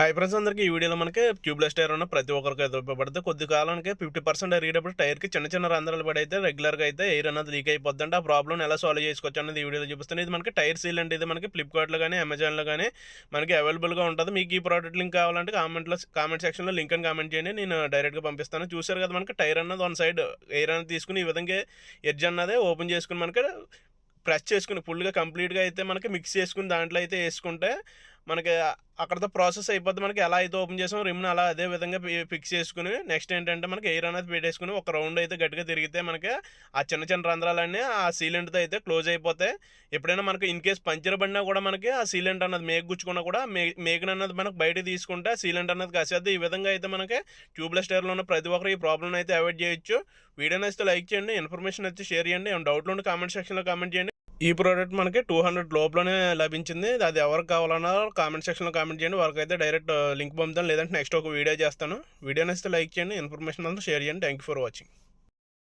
Hi friends అందరికీ ఈ వీడియోలో మనకి ట్యూబ్లెస్ టైర్ ఉన్న ప్రతి ఒక్కరికి అయితే ఉపయోగపడుతుంది. కొద్ది కాలానికి ఫిఫ్టీ పర్సెంట్ అరిగేటప్పుడు టైర్కి చిన్న చిన్న రంధ్రాలు పడి అయితే రెగ్యులర్గా అయితే ఎయిర్ అనేది లీక్ అయిపోద్ది ఆ ప్రాబ్లం ఎలా సాల్వ్ చేసుకోవచ్చు అనేది ఈ వీడియోలో చూపిస్తుంది. ఇది మనకి టైర్ సీల్ అంటే ఇది మనకి ఫ్లిప్కార్ట్లో కానీ అమెజాన్లో కానీ మనకి అవైలబుల్గా ఉంటుంది. మీకు ఈ ప్రోడక్ట్ లింక్ కావాలంటే కామెంట్లో కామెంట్ సెక్షన్లో లింక్ అని కామెంట్ చేయండి. నేను డైరెక్ట్గా పంపిస్తాను. చూసారు కదా మనకి టైర్ అన్నది వన్ సైడ్ ఎయిర్ అనేది తీసుకుని ఈ విధంగా ఎడ్జ్ అన్నదే ఓపెన్ చేసుకుని మనకి ప్రెస్ చేసుకుని ఫుల్గా కంప్లీట్గా అయితే మనకి మిక్స్ చేసుకుని దాంట్లో అయితే వేసుకుంటే మనకి అక్కడతో ప్రాసెస్ అయిపోద్ది మనకి ఎలా అయితే ఓపెన్ చేసాం రిమ్ను అలా అదే విధంగా ఫిక్స్ చేసుకుని నెక్స్ట్ ఏంటంటే మనకి ఎయిర్ అనేది పెట్టేసుకుని ఒక రౌండ్ అయితే గట్టిగా తిరిగితే మనకి ఆ చిన్న చిన్న రంధ్రాలన్నీ ఆ సీలెంట్తో అయితే క్లోజ్ అయిపోతాయి. ఎప్పుడైనా మనకి ఇన్ కేస్ పంచర్ పడినా కూడా మనకి ఆ సీలెంట్ అన్నది మేక్ గుచ్చుకున్నా కూడా మే మేకన్ అన్నది మనకు బయట తీసుకుంటే సీలెంట్ అన్నది కసేది ఈ విధంగా అయితే మనకి ట్యూబ్లెస్ టైర్లో ఉన్న ప్రతి ఒక్కరు ఈ ప్రాబ్లమ్ అయితే అవాయిడ్ చేయొచ్చు. వీడియో నచ్చితే లైక్ చేయండి. ఇన్ఫర్మేషన్ అయితే షేర్ చేయండి. డౌట్లు ఉంటే కామెంట్ సెక్షన్లో కామెంట్ చేయండి. ఈ ప్రోడక్ట్ మనకి టూ హండ్రెడ్ లోపలనే లభించింది. అది ఎవరికి కావాలన్నా కామెంట్ సెక్షన్లో కామెంట్ చేయండి. వారికి అయితే డైరెక్ట్ లింక్ పంపుతాను. లేదంటే నెక్స్ట్ ఒక వీడియో చేస్తాను. వీడియో నచ్చితే లైక్ చేయండి. ఇన్ఫర్మేషన్ అంతా షేర్ చేయండి. Thank you for watching